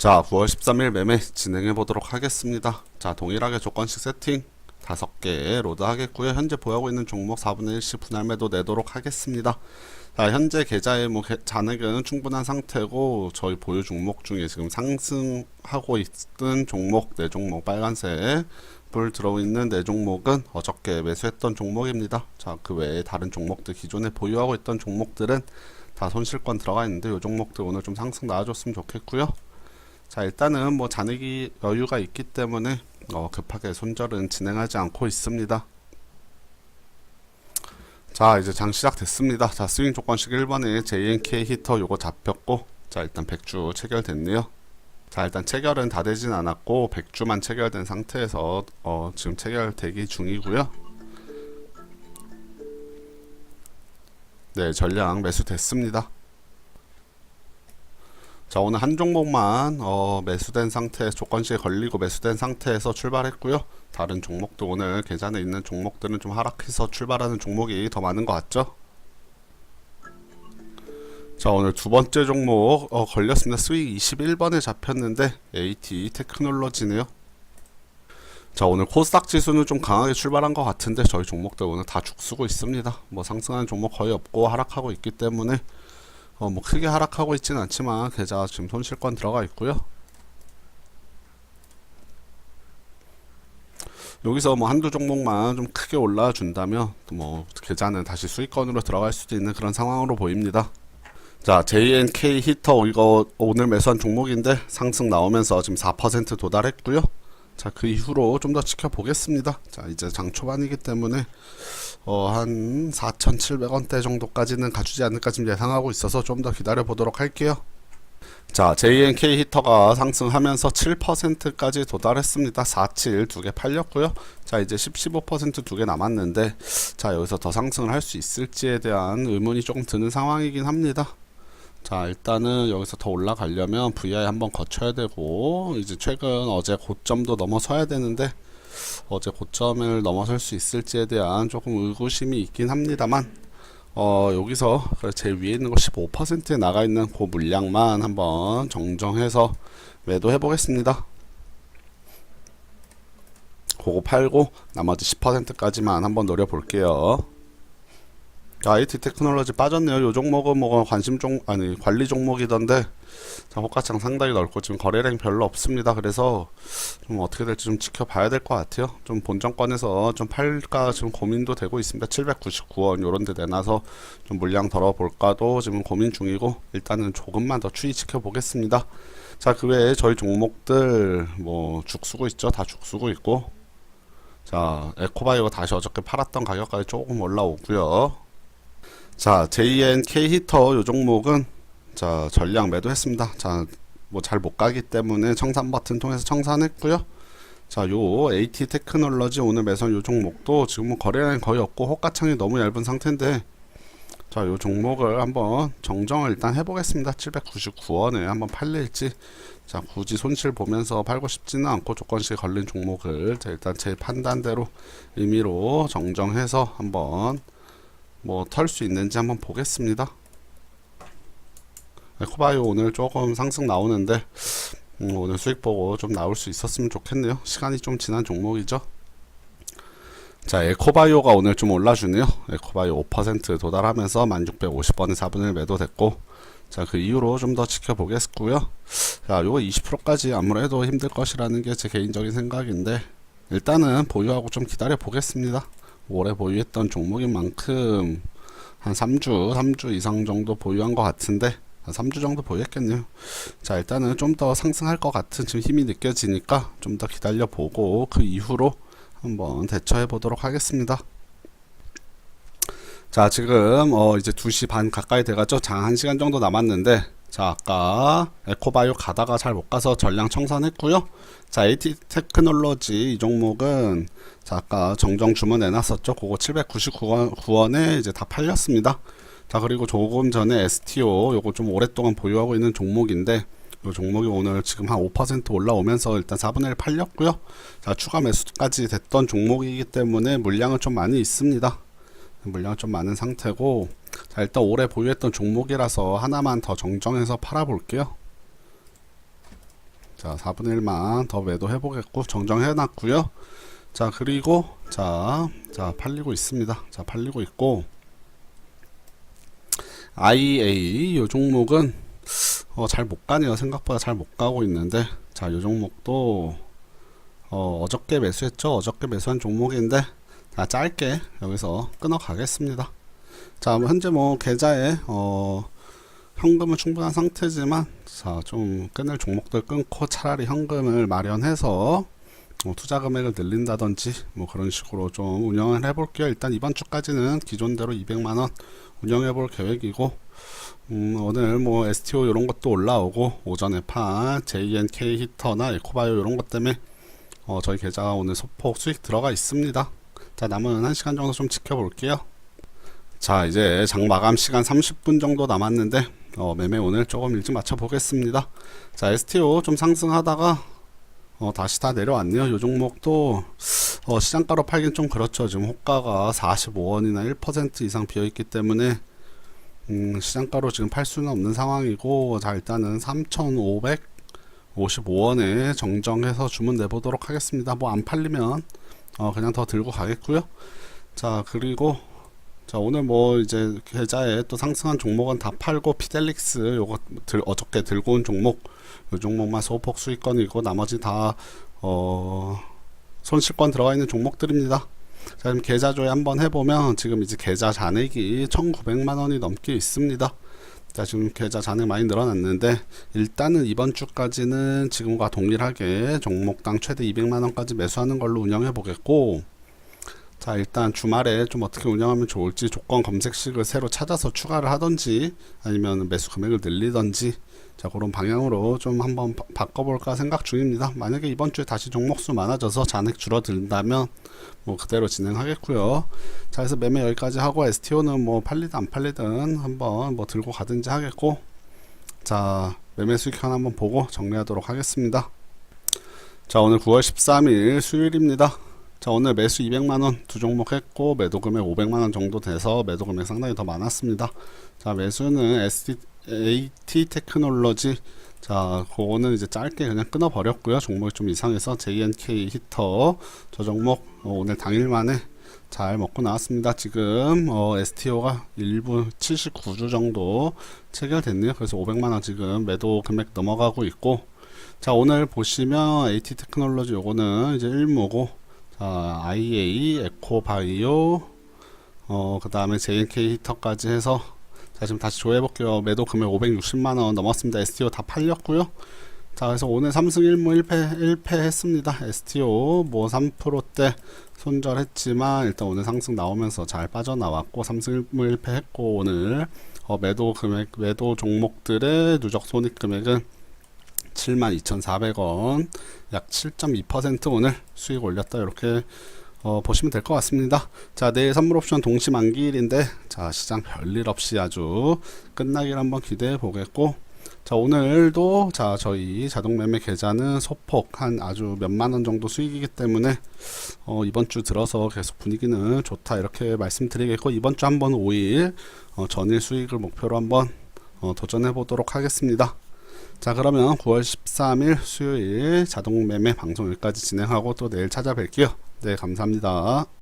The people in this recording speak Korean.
자, 9월 13일 매매 진행해 보도록 하겠습니다. 자, 동일하게 조건식 세팅 5개 로드 하겠고요. 현재 보유하고 있는 종목 4분의 1씩 분할 매도 내도록 하겠습니다. 자, 현재 계좌에 뭐 개- 잔액은 충분한 상태고 저희 보유 종목 중에 지금 상승하고 있던 종목 네 종목 빨간색 불 들어있는 네 종목은 어저께 매수했던 종목입니다. 자, 그 외에 다른 종목들 기존에 보유하고 있던 종목들은 다 손실권 들어가 있는데 이 종목들 오늘 좀 상승 나와줬으면 좋겠고요. 자 일단은 뭐 잔액이 여유가 있기 때문에 어, 급하게 손절은 진행하지 않고 있습니다. 자 이제 장 시작됐습니다. 자 스윙 조건식 1번에 JNK 히터 요거 잡혔고 자 일단 100주 체결됐네요. 자 일단 체결은 다 되진 않았고 100주만 체결된 상태에서 어, 지금 체결 대기 중이고요. 네 전량 매수됐습니다. 자 오늘 한 종목만 어, 매수된 상태 조건시에 걸리고 매수된 상태에서 출발했고요. 다른 종목도 오늘 계좌에 있는 종목들은 좀 하락해서 출발하는 종목이 더 많은 것 같죠? 자 오늘 두 번째 종목 어, 걸렸습니다. 스윙 21번에 잡혔는데 AT 테크놀로지네요. 자 오늘 코스닥 지수는 좀 강하게 출발한 것 같은데 저희 종목들 오늘 다 죽쓰고 있습니다. 뭐 상승하는 종목 거의 없고 하락하고 있기 때문에 어, 뭐 크게 하락하고 있진 않지만 계좌 지금 손실권 들어가 있고요. 여기서 뭐 한두 종목만 좀 크게 올라 준다면 뭐 계좌는 다시 수익권으로 들어갈 수도 있는 그런 상황으로 보입니다. 자, JNK 히터 이거 오늘 매수한 종목인데 상승 나오면서 지금 4% 도달했고요. 자, 그 이후로 좀 더 지켜보겠습니다. 자, 이제 장 초반이기 때문에 어, 한 4,700원대 정도까지는 가주지 않을까 지금 예상하고 있어서 좀 더 기다려 보도록 할게요. 자, JNK 히터가 상승하면서 7%까지 도달했습니다. 47 두 개 팔렸고요. 자, 이제 10, 15%두 개 남았는데 자, 여기서 더 상승을 할 수 있을지에 대한 의문이 조금 드는 상황이긴 합니다. 자, 일단은 여기서 더 올라가려면 VI 한번 거쳐야 되고 이제 최근 어제 고점도 넘어서야 되는데 어제 고점을 넘어설 수 있을지에 대한 조금 의구심이 있긴 합니다만 어 여기서 그제 위에 있는 거 15%에 나가 있는 그 물량만 한번 정정해서 매도해 보겠습니다. 그거 팔고 나머지 10%까지만 한번 노려 볼게요. IT 테크놀로지 빠졌네요. 요 종목은 뭐 관심 종 아니 관리 종목이던데 자, 호가창 상당히 넓고 지금 거래량이 별로 없습니다. 그래서 좀 어떻게 될지 좀 지켜봐야 될 것 같아요. 좀 본정권에서 좀 팔까 지금 고민도 되고 있습니다. 799원 요런 데 내놔서 좀 물량 덜어볼까도 지금 고민 중이고 일단은 조금만 더 추이 지켜보겠습니다. 자, 그 외에 저희 종목들 뭐 죽쓰고 있죠. 다 죽쓰고 있고 자, 에코바이오가 다시 어저께 팔았던 가격까지 조금 올라오고요. 자, JNK 히터 요 종목은 자, 전량 매도했습니다. 자, 뭐 잘 못 가기 때문에 청산 버튼 통해서 청산했고요. 자, 요 AT 테크놀로지 오늘 매선 요 종목도 지금 뭐 거래량이 거의 없고 호가창이 너무 얇은 상태인데 자, 요 종목을 한번 정정을 일단 해보겠습니다. 799원에 한번 팔릴지 자, 굳이 손실 보면서 팔고 싶지는 않고 조건식 걸린 종목을 자, 일단 제 판단대로 의미로 정정해서 한번 뭐 털 수 있는지 한번 보겠습니다. 에코바이오 오늘 조금 상승 나오는데 음, 오늘 수익 보고 좀 나올 수 있었으면 좋겠네요. 시간이 좀 지난 종목이죠. 자, 에코바이오가 오늘 좀 올라주네요. 에코바이오 5% 도달하면서 1650원에 4분의 1 매도됐고 자, 그 이후로 좀 더 지켜보겠고요. 자, 요거 20%까지 아무래도 힘들 것이라는 게 제 개인적인 생각인데 일단은 보유하고 좀 기다려 보겠습니다. 오래 보유했던 종목인 만큼 한 3주, 3주 이상 정도 보유한 것 같은데 한 3주 정도 보유했겠네요. 자, 일단은 좀 더 상승할 것 같은 지금 힘이 느껴지니까 좀 더 기다려 보고 그 이후로 한번 대처해 보도록 하겠습니다. 자, 지금 어 이제 2시 반 가까이 돼가죠. 장 1시간 정도 남았는데 자, 아까 에코바이오 가다가 잘 못 가서 전량 청산했고요. 자, AT 테크놀로지 이 종목은 자, 아까 정정 주문 해놨었죠. 그거 799원 9원에 이제 다 팔렸습니다. 자, 그리고 조금 전에 STO 요거 좀 오랫동안 보유하고 있는 종목인데 요 종목이 오늘 지금 한 5% 올라오면서 일단 4분의 1 팔렸고요. 자, 추가 매수까지 됐던 종목이기 때문에 물량은 좀 많이 있습니다. 물량 좀 많은 상태고 자 일단 오래 보유했던 종목이라서 하나만 더 정정해서 팔아 볼게요. 자 4분의 1만 더 매도해 보겠고 정정해 놨고요. 자 그리고 자, 자 팔리고 있습니다. 자 팔리고 있고. IA 요 종목은 어, 잘 못 가네요. 생각보다 잘 못 가고 있는데. 자 요 종목도 어, 어저께 매수했죠? 어저께 매수한 종목인데. 자 짧게 여기서 끊어 가겠습니다 자 현재 뭐 계좌에 어 현금은 충분한 상태지만 자 좀 끊을 종목들 끊고 차라리 현금을 마련해서 뭐 투자 금액을 늘린다든지 뭐 그런 식으로 좀 운영을 해볼게요. 일단 이번 주까지는 기존대로 200만 원 운영해 볼 계획이고 음, 오늘 뭐 STO 이런 것도 올라오고 오전에 판 JNK 히터나 에코바이오 이런 것 때문에 어, 저희 계좌 오늘 소폭 수익 들어가 있습니다. 자 남은 1시간 정도 좀 지켜볼게요. 자 이제 장 마감 시간 30분 정도 남았는데 어, 매매 오늘 조금 일찍 맞춰 보겠습니다. 자 STO 좀 상승하다가 어, 다시 다 내려왔네요. 요 종목도 어, 시장가로 팔긴 좀 그렇죠. 지금 호가가 45원이나 1% 이상 비어 있기 때문에 음, 시장가로 지금 팔 수는 없는 상황이고 자 일단은 3,555원에 정정해서 주문 내보도록 하겠습니다. 뭐 안 팔리면 어, 그냥 더 들고 가겠고요. 자 그리고 자 오늘 뭐 이제 계좌에 또 상승한 종목은 다 팔고 피델릭스 요거 들, 어저께 들고 온 종목 요 종목만 소폭 수익권이고 나머지 다 어, 손실권 들어가 있는 종목들입니다. 자 그럼 계좌조회 한번 해보면 지금 이제 계좌 잔액이 1,900만 원이 넘게 있습니다. 자 지금 계좌 잔액 많이 늘어났는데 일단은 이번 주까지는 지금과 동일하게 종목당 최대 200만 원까지 매수하는 걸로 운영해 보겠고 자 일단 주말에 좀 어떻게 운영하면 좋을지 조건 검색식을 새로 찾아서 추가를 하던지 아니면 매수 금액을 늘리던지 자 그런 방향으로 좀 한번 바, 바꿔볼까 생각 중입니다. 만약에 이번 주에 다시 종목수 많아져서 잔액 줄어든다면 뭐 그대로 진행하겠고요. 자 그래서 매매 여기까지 하고 STO는 뭐 팔리든 안 팔리든 한번 뭐 들고 가든지 하겠고 자 매매 수익현 한번 보고 정리하도록 하겠습니다. 자 오늘 9월 13일 수요일입니다 자 오늘 매수 200만원 두 종목 했고 매도 금액 500만원 정도 돼서 매도 금액 상당히 더 많았습니다. 자 매수는 SD, AT 테크놀로지. 자 그거는 이제 짧게 그냥 끊어 버렸고요. 종목이 좀 이상해서 JNK 히터 저 종목 어, 오늘 당일 만에 잘 먹고 나왔습니다. 지금 어, STO가 일부 79주 정도 체결됐네요. 그래서 500만원 지금 매도 금액 넘어가고 있고. 자 오늘 보시면 AT 테크놀로지 요거는 이제 1모고 자, IA, 에코바이오, 어, 그 다음에 JNK 히터까지 해서, 자, 지금 다시 조회해볼게요. 매도 금액 560만원 넘었습니다. STO 다 팔렸고요. 자, 그래서 오늘 삼승 1무 1패, 1패 했습니다. STO 뭐 3%대 손절했지만, 일단 오늘 상승 나오면서 잘 빠져나왔고, 삼승 1무 1패 했고, 오늘, 어, 매도 금액, 매도 종목들의 누적 손익 금액은 72,400원 약 7.2% 오늘 수익 올렸다 이렇게 어, 보시면 될 것 같습니다. 자, 내일 선물 옵션 동시 만기일인데, 자, 시장 별일 없이 아주 끝나길 한번 기대해 보겠고, 자, 오늘도, 자, 저희 자동 매매 계좌는 소폭 한 아주 몇만 원 정도 수익이기 때문에, 어, 이번 주 들어서 계속 분위기는 좋다, 이렇게 말씀드리겠고, 이번 주 한번 5일, 어, 전일 수익을 목표로 한번, 어, 도전해 보도록 하겠습니다. 자 그러면 9월 13일 수요일 자동 매매 방송 여기까지 진행하고 또 내일 찾아뵐게요. 네 감사합니다.